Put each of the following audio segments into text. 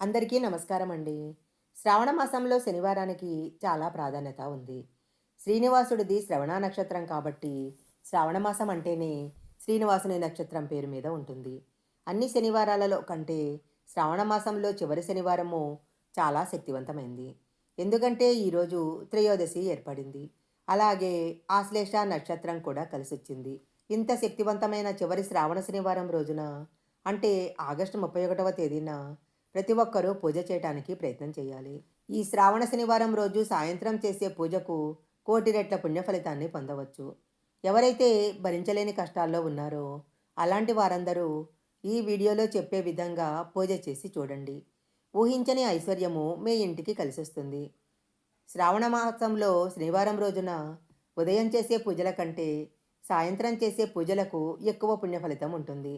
అందరికీ నమస్కారం అండి శ్రావణ మాసంలో శనివారానికి చాలా ప్రాధాన్యత ఉంది. శ్రీనివాసుడిది శ్రవణ నక్షత్రం కాబట్టి శ్రావణ మాసం అంటేనే శ్రీనివాసుని నక్షత్రం పేరు మీద ఉంటుంది. అన్ని శనివారాలలో కంటే శ్రావణ మాసంలో చివరి శనివారము చాలా శక్తివంతమైంది. ఎందుకంటే ఈరోజు త్రయోదశి ఏర్పడింది. అలాగే ఆశ్లేష నక్షత్రం కూడా కలిసొచ్చింది. ఇంత శక్తివంతమైన చివరి శ్రావణ శనివారం రోజున అంటే ఆగస్టు ముప్పై ఒకటవ తేదీన ప్రతి ఒక్కరూ పూజ చేయడానికి ప్రయత్నం చేయాలి. ఈ శ్రావణ శనివారం రోజు సాయంత్రం చేసే పూజకు కోటి రెట్ల పుణ్య ఫలితాన్ని పొందవచ్చు. ఎవరైతే భరించలేని కష్టాల్లో ఉన్నారో అలాంటి వారందరూ ఈ వీడియోలో చెప్పే విధంగా పూజ చేసి చూడండి. ఊహించని ఐశ్వర్యము మీ ఇంటికి కలిసొస్తుంది. శ్రావణ మాసంలో శనివారం రోజున ఉదయం చేసే పూజల కంటే సాయంత్రం చేసే పూజలకు ఎక్కువ పుణ్య ఫలితం ఉంటుంది.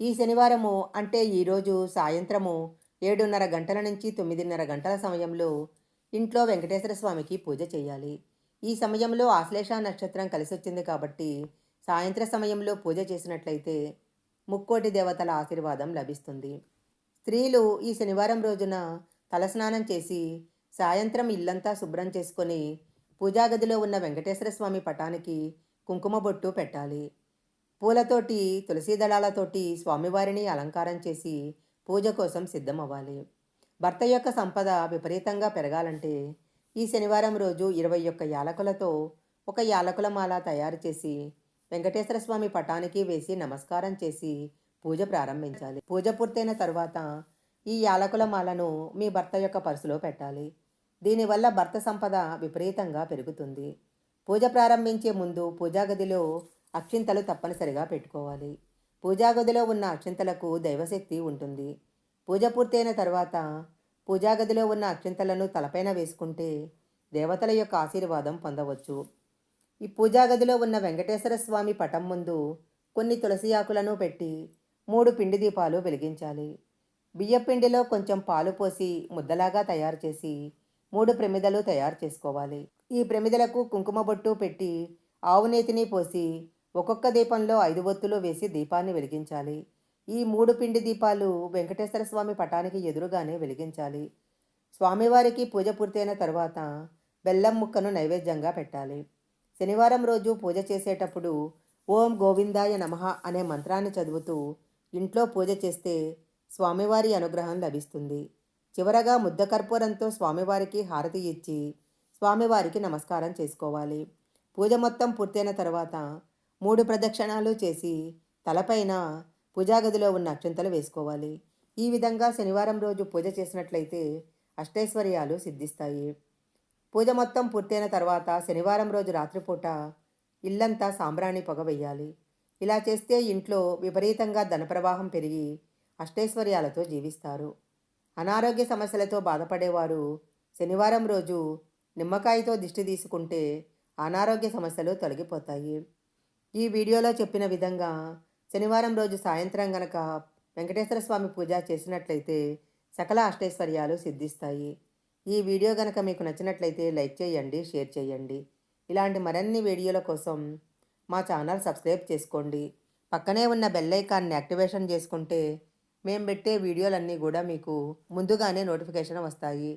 ఈ శనివారము అంటే ఈరోజు సాయంత్రము ఏడున్నర గంటల నుంచి తొమ్మిదిన్నర గంటల సమయంలో ఇంట్లో వెంకటేశ్వర స్వామికి పూజ చేయాలి. ఈ సమయంలో ఆశ్లేష నక్షత్రం కలిసొచ్చింది కాబట్టి సాయంత్ర సమయంలో పూజ చేసినట్లయితే ముక్కోటి దేవతల ఆశీర్వాదం లభిస్తుంది. స్త్రీలు ఈ శనివారం రోజున తలస్నానం చేసి సాయంత్రం ఇల్లంతా శుభ్రం చేసుకొని పూజాగదిలో ఉన్న వెంకటేశ్వర స్వామి పటానికి కుంకుమ బొట్టు పెట్టాలి. పూలతోటి తులసీ దళాలతోటి స్వామివారిని అలంకారం చేసి పూజ కోసం సిద్ధమవ్వాలి. భర్త యొక్క సంపద విపరీతంగా పెరగాలంటే ఈ శనివారం రోజు ఇరవై ఒక్క యాలకులతో ఒక యాలకుల మాల తయారు చేసి వెంకటేశ్వర స్వామి పటానికి వేసి నమస్కారం చేసి పూజ ప్రారంభించాలి. పూజ పూర్తయిన తర్వాత ఈ యాలకుల మాలను మీ భర్త యొక్క పర్సులో పెట్టాలి. దీనివల్ల భర్త సంపద విపరీతంగా పెరుగుతుంది. పూజ ప్రారంభించే ముందు పూజా గదిలో అక్షింతలు తప్పనిసరిగా పెట్టుకోవాలి. పూజా గదిలో ఉన్న అక్షింతలకు దైవశక్తి ఉంటుంది. పూజ పూర్తయిన తర్వాత పూజా గదిలో ఉన్న అక్షింతలను తలపైన వేసుకుంటే దేవతల యొక్క ఆశీర్వాదం పొందవచ్చు. ఈ పూజా గదిలో ఉన్న వెంకటేశ్వర స్వామి పటం ముందు కొన్ని తులసి ఆకులను పెట్టి మూడు పిండి దీపాలు వెలిగించాలి. బియ్యపిండిలో కొంచెం పాలు పోసి ముద్దలాగా తయారు చేసి మూడు ప్రమిదలు తయారు చేసుకోవాలి. ఈ ప్రమిదలకు కుంకుమ బొట్టు పెట్టి ఆవు నేతిని పోసి ఒక్కొక్క దీపంలో ఐదు ఒత్తులు వేసి దీపాన్ని వెలిగించాలి. ఈ మూడు పిండి దీపాలు వెంకటేశ్వర స్వామి పటానికి ఎదురుగానే వెలిగించాలి. స్వామివారికి పూజ పూర్తయిన తర్వాత బెల్లం ముక్కను నైవేద్యంగా పెట్టాలి. శనివారం రోజు పూజ చేసేటప్పుడు ఓం గోవిందాయ నమః అనే మంత్రాన్ని చదువుతూ ఇంట్లో పూజ చేస్తే స్వామివారి అనుగ్రహం లభిస్తుంది. చివరగా ముద్ద కర్పూరంతో స్వామివారికి హారతి ఇచ్చి స్వామివారికి నమస్కారం చేసుకోవాలి. పూజ మొత్తం పూర్తయిన తర్వాత మూడు ప్రదక్షిణాలు చేసి తలపైన పూజాగదిలో ఉన్న అక్షంతలు వేసుకోవాలి. ఈ విధంగా శనివారం రోజు పూజ చేసినట్లయితే అష్టైశ్వర్యాలు సిద్ధిస్తాయి. పూజ మొత్తం పూర్తయిన తర్వాత శనివారం రోజు రాత్రిపూట ఇల్లంతా సాంబ్రాణి పొగ వెయ్యాలి. ఇలా చేస్తే ఇంట్లో విపరీతంగా ధనప్రవాహం పెరిగి అష్టైశ్వర్యాలతో జీవిస్తారు. అనారోగ్య సమస్యలతో బాధపడేవారు శనివారం రోజు నిమ్మకాయతో దిష్టి తీసుకుంటే అనారోగ్య సమస్యలు తొలగిపోతాయి. ఈ వీడియోలో చెప్పిన విధంగా శనివారం రోజు సాయంత్రం గనక వెంకటేశ్వర స్వామి పూజ చేసినట్లయితే సకల అష్టైశ్వర్యాలు సిద్ధిస్తాయి. ఈ వీడియో గనక మీకు నచ్చినట్లయితే లైక్ చేయండి షేర్ చేయండి. ఇలాంటి మరిన్ని వీడియోల కోసం మా ఛానల్ సబ్స్క్రైబ్ చేసుకోండి. పక్కనే ఉన్న బెల్ ఐకాన్ని యాక్టివేషన్ చేసుకుంటే మేము పెట్టే వీడియోలన్నీ కూడా మీకు ముందుగానే నోటిఫికేషన్ వస్తాయి.